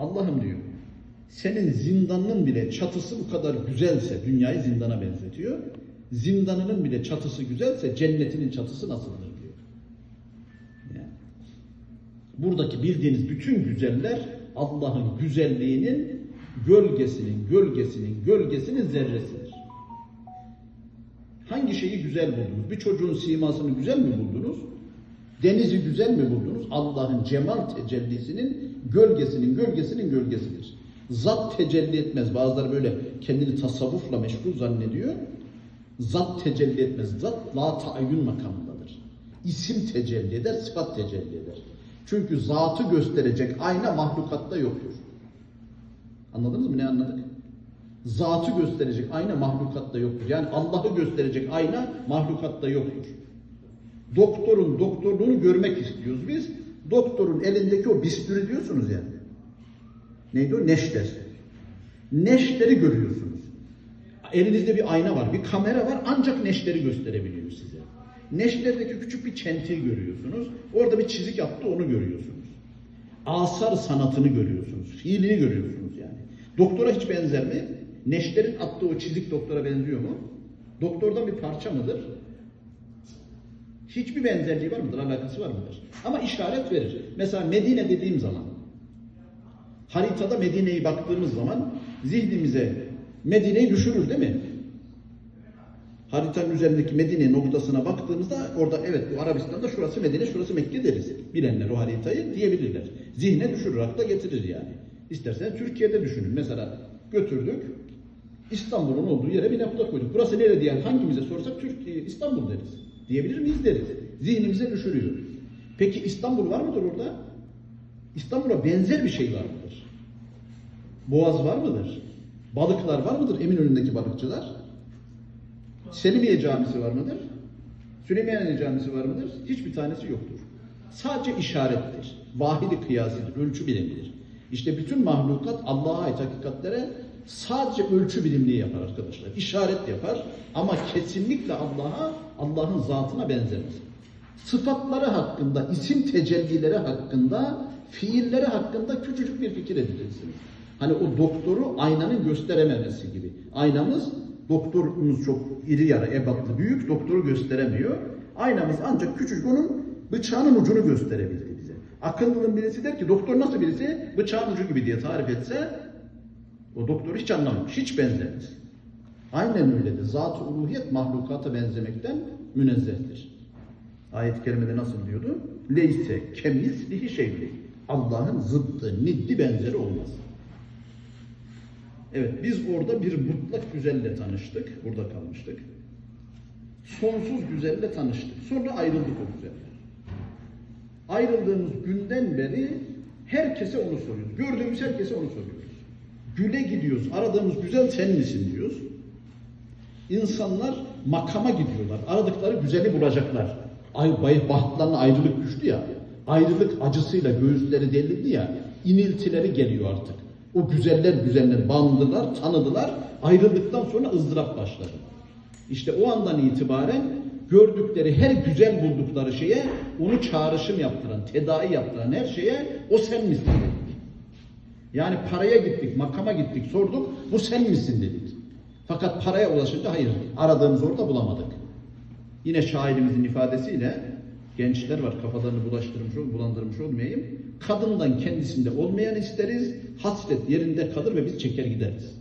Allah'ım diyor senin zindanının bile çatısı bu kadar güzelse dünyayı zindana benzetiyor. Zindanının bile çatısı güzelse cennetinin çatısı nasıldır diyor. Yani buradaki bildiğiniz bütün güzeller Allah'ın güzelliğinin gölgesinin, gölgesinin, gölgesinin zerresidir. Hangi şeyi güzel buldunuz? Bir çocuğun simasını güzel mi buldunuz? Denizi güzel mi buldunuz? Allah'ın cemal tecellisinin gölgesinin gölgesinin gölgesidir. Zat tecelli etmez. Bazıları böyle kendini tasavvufla meşgul zannediyor. Zat tecelli etmez. Zat la taayyün makamındadır. İsim tecelli eder, sıfat tecelli eder. Çünkü zatı gösterecek ayna mahlukatta yoktur. Anladınız mı ne anladık? Zatı gösterecek ayna mahlukatta yoktur. Yani Allah'ı gösterecek ayna mahlukatta yoktur. Doktorun doktorluğunu görmek istiyoruz biz. Doktorun elindeki o bistürü diyorsunuz yani. Neydi o? Neşter. Neşteri görüyorsunuz. Elinizde bir ayna var, bir kamera var ancak neşteri gösterebiliyor size. Neşterdeki küçük bir çentiği görüyorsunuz. Orada bir çizik yaptı onu görüyorsunuz. Asar sanatını görüyorsunuz. Fiilini görüyorsunuz yani. Doktora hiç benzer mi? Neşterin attığı o çizik doktora benziyor mu? Doktordan bir parça mıdır? Hiçbir benzerliği var mıdır? Alakası var mıdır? Ama işaret verir. Mesela Medine dediğim zaman haritada Medine'yi baktığımız zaman zihnimize Medine'yi düşürür değil mi? Haritanın üzerindeki Medine noktasına baktığımızda orada evet bu Arabistan'da şurası Medine, şurası Mekke deriz. Bilenler o haritayı diyebilirler. Zihne düşürür, akla getirir yani. İsterseniz Türkiye'de düşünün. Mesela götürdük, İstanbul'un olduğu yere bir nokta koyduk. Burası nerede diyen hangimize sorsak Türkiye, İstanbul deriz. Diyebilir miyiz deriz. Zihnimize düşürüyor. Peki İstanbul var mıdır orada? İstanbul'a benzer bir şey var mıdır? Boğaz var mıdır? Balıklar var mıdır Eminönü'ndeki balıkçılar? Selimiye Camisi var mıdır? Süleymaniye Camisi var mıdır? Hiçbir tanesi yoktur. Sadece işarettir. Vahidi kıyasidir, ölçü bilimidir. İşte bütün mahlukat Allah'a ait hakikatlere sadece ölçü bilimliği yapar arkadaşlar. İşaret yapar ama kesinlikle Allah'a, Allah'ın zatına benzemez. Sıfatları hakkında, isim tecellileri hakkında, fiilleri hakkında küçücük bir fikir edinirsiniz. Hani o doktoru aynanın gösterememesi gibi. Aynamız doktorumuz çok iri yarı, ebatlı, büyük doktoru gösteremiyor. Aynamız ancak küçücük onun bıçağının ucunu gösterebildi bize. Akıllının birisi der ki doktor nasıl birisi? Bıçağın ucu gibi diye tarif etse o doktoru hiç anlamamış, hiç benzemez. Aynen öyledir. Zat-ı uluhiyet mahlukata benzemekten münezzehtir. Ayet-i kerimede nasıl diyordu? Leyse kemislihi şeyli. Allah'ın zıttı, niddi benzeri olmaz. Evet biz orada bir mutlak güzelle tanıştık. Burada kalmıştık. Sonsuz güzelle tanıştık. Sonra ayrıldık o güzelle. Ayrıldığımız günden beri herkese onu soruyoruz. Gördüğümüz herkese onu soruyoruz. Güle gidiyoruz. Aradığımız güzel sen misin diyoruz. İnsanlar makama gidiyorlar. Aradıkları güzeli bulacaklar. Ay, bay, bahtlarına ayrılık düştü ya. Ayrılık acısıyla göğüsleri delildi ya. iniltileri geliyor artık. O güzeller güzeller bandılar, tanıdılar. Ayrıldıktan sonra ızdırap başladı. İşte o andan itibaren gördükleri her güzel buldukları şeye onu çağrışım yaptıran, tedavi yaptıran her şeye o sen misin dedik. Yani paraya gittik, makama gittik, sorduk, bu sen misin dedik. Fakat paraya ulaşınca hayır, aradığımız orada bulamadık. Yine şairimizin ifadesiyle gençler var kafalarını bulaştırmış, bulandırmış olmayayım. Kadından kendisinde olmayan isteriz, hasret yerinde kalır ve biz çeker gideriz.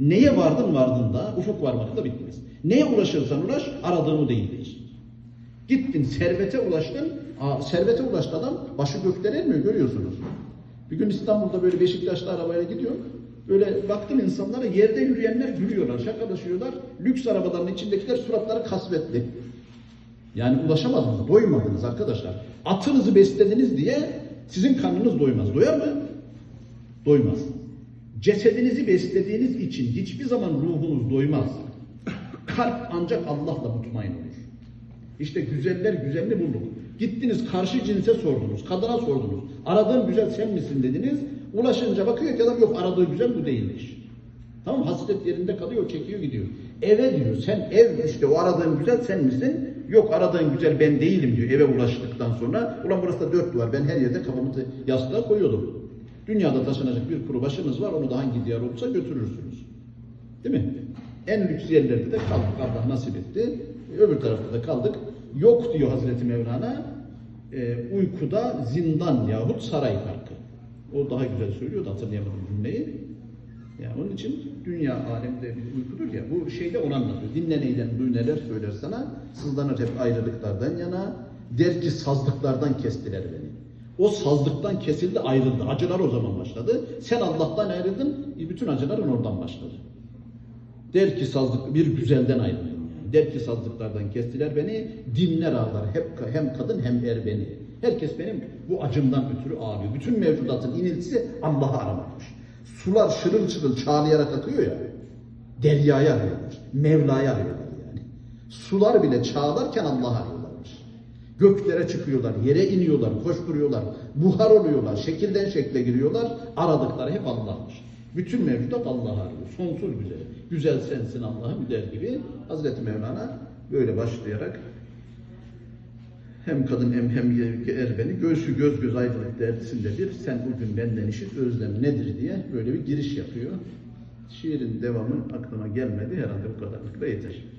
Neye vardın vardığında ufuk varmakla bitmez. Neye ulaşırsan ulaş aradığını değildir. Gittin servete ulaştın, aa, servete ulaştı adam başı gökten ermiyor görüyorsunuz. Bir gün İstanbul'da böyle Beşiktaş'ta arabayla gidiyorum. Böyle baktım insanlara yerde yürüyenler gülüyorlar, şakalaşıyorlar. Lüks arabaların içindekiler suratları kasvetli. Yani ulaşamadınız, doymadınız arkadaşlar. Atınızı beslediniz diye sizin karnınız doymaz. Doyar mı? Doymaz. Cesedinizi beslediğiniz için hiçbir zaman ruhunuz doymaz. Kalp ancak Allah'la mutmain olur. İşte güzeller güzelini bulduk. Gittiniz karşı cinse sordunuz, kadına sordunuz. Aradığın güzel sen misin dediniz. Ulaşınca bakıyor ki adam yok aradığı güzel bu değilmiş. Tamam hasret yerinde kalıyor, çekiyor gidiyor. Eve diyor sen ev işte o aradığın güzel sen misin? Yok aradığın güzel ben değilim diyor eve ulaştıktan sonra. Ulan burası da dört duvar ben her yerde kafamı yastığa koyuyordum. Dünyada taşınacak bir kuru başınız var, onu da hangi diyar olursa götürürsünüz. Değil mi? En lüks yerlerde de kaldık. Allah nasip etti. Öbür tarafta da kaldık. Yok diyor Hazreti Mevlana. e, uykuda zindan yahut saray farkı. O daha güzel söylüyor da hatırlayamadım cümleyi. Yani onun için dünya alemde bir uykudur ya. Bu şeyde onu anlatıyor. Dinle neyden duy neler söyler sana. Sızlanır hep ayrılıklardan yana. Der ki sazlıklardan kestiler beni. O sazlıktan kesildi ayrıldı. Acılar o zaman başladı. Sen Allah'tan ayrıldın. e, Bütün acıların oradan başladı. Der ki sazlık bir güzelden ayrıldım yani. Der ki sazlıklardan kestiler beni. Dinler ağlar. Hep hem kadın hem er beni. Herkes benim bu acımdan ötürü ağlıyor. Bütün mevcudatın iniltisi Allah'ı aramakmış. Sular şırıl şırıl çağlayarak akıyor ya. Deryaya arıyorlar. Mevla'ya arıyorlar yani. Sular bile çağlarken Allah'ı arıyorlarmış. Göklere çıkıyorlar, yere iniyorlar, koşturuyorlar, buhar oluyorlar, şekilden şekle giriyorlar. Aradıkları hep Allah'mış. Bütün mevcudat Allah'ı arıyor. Sonsuz güzel. Güzel sensin Allah'ım der gibi Hazreti Mevlana böyle başlayarak hem kadın hem hem er beni göğsü göz göz ayrılık derdisinde bir sen bugün benden işit özlem nedir diye böyle bir giriş yapıyor. Şiirin devamı aklıma gelmedi herhalde bu kadarlıkla yeter.